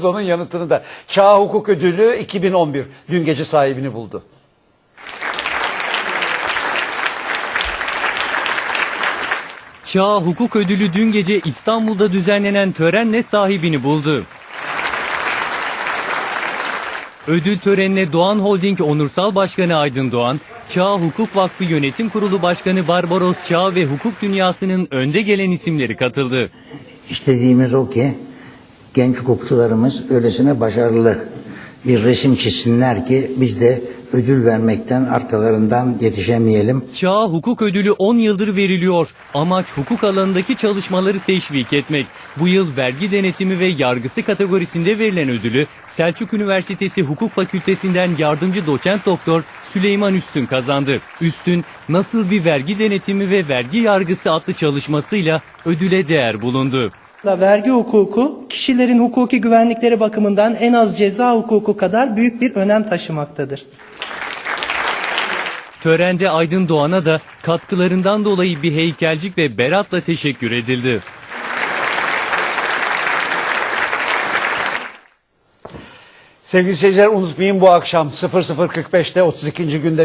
Siz onun yanıtını da. Çağ Hukuk Ödülü 2011 dün gece sahibini buldu. Çağ Hukuk Ödülü dün gece İstanbul'da düzenlenen törenle sahibini buldu. Ödül törenine Doğan Holding Onursal Başkanı Aydın Doğan, Çağ Hukuk Vakfı Yönetim Kurulu Başkanı Barbaros Çağ ve hukuk dünyasının önde gelen isimleri katıldı. İstediğimiz o ki genç hukukçularımız öylesine başarılı bir resim çizsinler ki biz de ödül vermekten arkalarından yetişemeyelim. Çağ Hukuk Ödülü 10 yıldır veriliyor. Amaç hukuk alanındaki çalışmaları teşvik etmek. Bu yıl vergi denetimi ve yargısı kategorisinde verilen ödülü Selçuk Üniversitesi Hukuk Fakültesinden yardımcı doçent doktor Süleyman Üstün kazandı. Üstün nasıl bir vergi denetimi ve vergi yargısı adlı çalışmasıyla ödüle değer bulundu. Da vergi hukuku kişilerin hukuki güvenlikleri bakımından en az ceza hukuku kadar büyük bir önem taşımaktadır. Törende Aydın Doğan'a da katkılarından dolayı bir heykelcik ve beratla teşekkür edildi. Sevgili seyirciler unutmayın bu akşam 00.45'te 32. günde